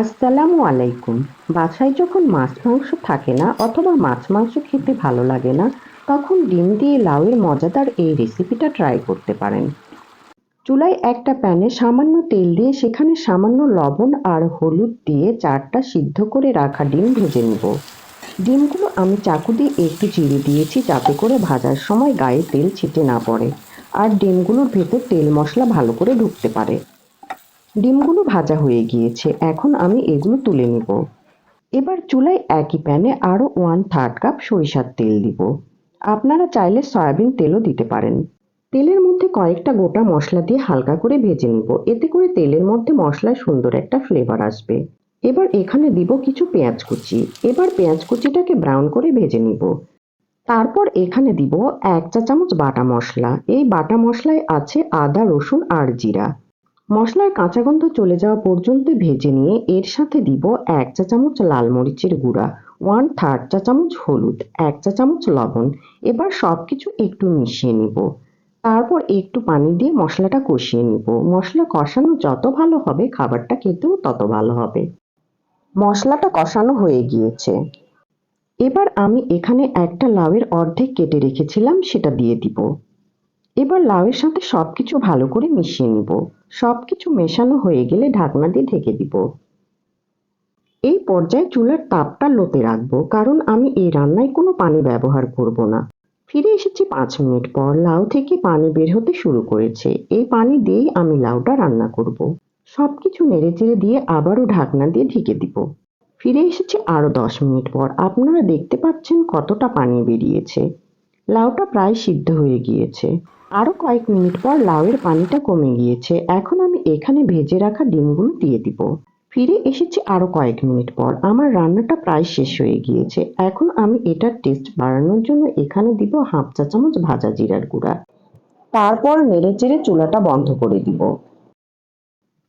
আসসালামু আলাইকুম। বাসায় যখন মাছ মাংস থাকে না অথবা মাছ মাংস খেতে ভালো লাগে না, তখন ডিম দিয়ে লাউয়ের মজাদার এই রেসিপিটা ট্রাই করতে পারেন। চুলায় একটা প্যানে সামান্য তেল দিয়ে সেখানে সামান্য লবণ আর হলুদ দিয়ে চারটা সিদ্ধ করে রাখা ডিম ভেজে নেব। ডিমগুলো আমি চাকু দিয়ে একটু চিড়ে দিয়েছি যাতে করে ভাজার সময় গায়ে তেল ছিটে না পড়ে, আর ডিমগুলোর ভেতর তেল মশলা ভালো করে ঢুকতে পারে। ডিমগুলো ভাজা হয়ে গিয়েছে। এখন আমি এগুলো তুলে নেব। এবার চুলায় একই প্যানে আরও ওয়ান থার্ড কাপ সরিষার তেল দিব। আপনারা চাইলে সয়াবিন তেলও দিতে পারেন। তেলের মধ্যে কয়েকটা গোটা মশলা দিয়ে হালকা করে ভেজে নিব। এতে করে তেলের মধ্যে মশলায় সুন্দর একটা ফ্লেভার আসবে। এবার এখানে দিব কিছু পেঁয়াজ কুচি। এবার পেঁয়াজ কুচিটাকে ব্রাউন করে ভেজে নিব। তারপর এখানে দিব এক চা চামচ বাটা মশলা। এই বাটা মশলায় আছে আদা, রসুন আর জিরা। মশলার কাঁচা গন্ধ চলে যাওয়া পর্যন্ত ভেজে নিয়ে এর সাথে দিব এক চা চামচ লাল মরিচের গুঁড়া ওয়ান থার্ড চা চামচ হলুদ, এক চা চামচ লবণ। এবার সব কিছু একটু মিশিয়ে নিব। তারপর একটু পানি দিয়ে মশলাটা কষিয়ে নিব। মশলা কষানো যত ভালো হবে, খাবারটা খেতেও তত ভালো হবে। মশলাটা কষানো হয়ে গিয়েছে। এবার আমি এখানে একটা লাউয়ের অর্ধেক কেটে রেখেছিলাম, সেটা দিয়ে দিব। এবার লাউয়ের সাথে সবকিছু ভালো করে মিশিয়ে নিব। সবকিছু মেশানো হয়ে গেলে ঢাকনা দিয়ে ঢেকে দিব। এই পর্যায়ে চুলার তাপটা লোতে রাখব, কারণ আমি এই রান্নায় কোনো পানি ব্যবহার করব না। ফিরে এসেছি পাঁচ মিনিট পর, লাউ থেকে পানি বের হতে শুরু করেছে। এই পানি দিয়েই আমি লাউটা রান্না করব। সবকিছু নেড়ে চেড়ে দিয়ে আবারও ঢাকনা দিয়ে ঢেকে দিব। ফিরে এসেছি আরও দশ মিনিট পর। আপনারা দেখতে পাচ্ছেন কতটা পানি বেরিয়েছে। লাউটা প্রায় সিদ্ধ হয়ে গিয়েছে। আরও কয়েক মিনিট পর লাউয়ের পানিটা কমে গিয়েছে। এখন আমি এখানে ভেজে রাখা ডিমগুলো দিয়ে দিব। ফিরে এসেছি আরও কয়েক মিনিট পর। আমার রান্নাটা প্রায় শেষ হয়ে গিয়েছে। এখন আমি এটার টেস্ট বাড়ানোর জন্য এখানে দিব হাফ চা চামচ ভাজা জিরার গুঁড়া। তারপর নেড়ে চেড়ে চুলাটা বন্ধ করে দিব।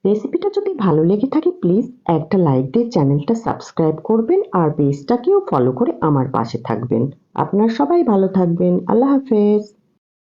রেসিপিটা যদি ভালো লেগে থাকে প্লিজ একটা লাইক দিয়ে চ্যানেলটা সাবস্ক্রাইব করবেন আর পেজটাকেও ফলো করে আমার পাশে থাকবেন। আপনার সবাই ভালো থাকবেন। আল্লাহ হাফেজ।